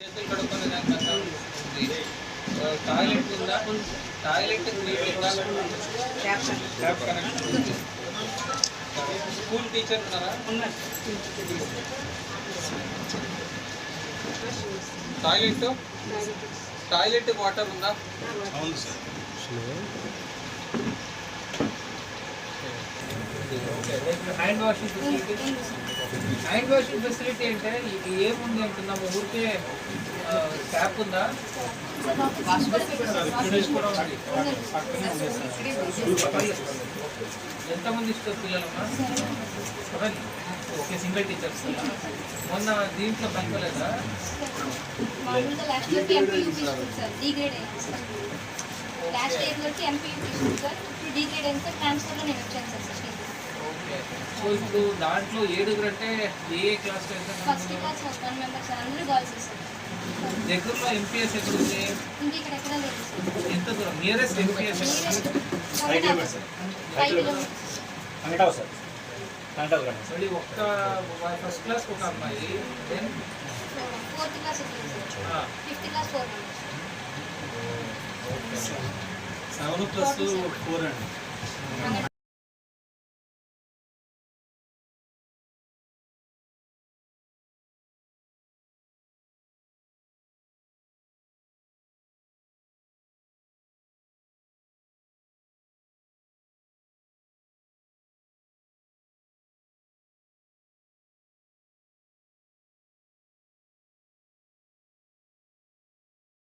చేతులు కడుక్కునే దాని కథ ఉంది. ఆ, టాయిలెట్ ఉందా. టాయిలెట్ నీట్ ఉందా? ట్యాప్ కనెక్షన్ ఉంది స్కూల్ టీచర్ ఉన్నారా టాయిలెట్ టాయిలెట్ వాటర్ ఉందా అవును sir hand washing facility hand washing facility అంటే ఇది ఏముంది అంటున్నాము ఊరికే ట్యాప్ ఉందా? ఎంతమంది ఇస్తారు పిల్లలమ్మా? సెవెన్ ఓకే సింగిల్ టీచర్స్ మొన్న దీంట్లో కనుకోలేదా లాస్ట్ ఇయర్ వరకు ఎంపీ సార్ ఇప్పుడు డీగ్రేడ్ అయింది సార్ ట్రాన్స్ఫర్లో నేను వచ్చాను సార్ సిక్స్టీ సో ఇప్పుడు దాంట్లో ఏడుగురు అంటే A A class first class అందరూ గర్ల్స్ సార్. దగ్గరలో ఎంపీఎస్ ఎక్కడ ఉంది? ఇంకా ఇక్కడ ఎక్కడ లేదు సార్. ఎంత దూరం? Nearest MPS five kilometres sir. మళ్ళీ ఒక్క ఫస్ట్ క్లాస్ ఒక అమ్మాయి then fourth class fifth class four seven plus four అండి.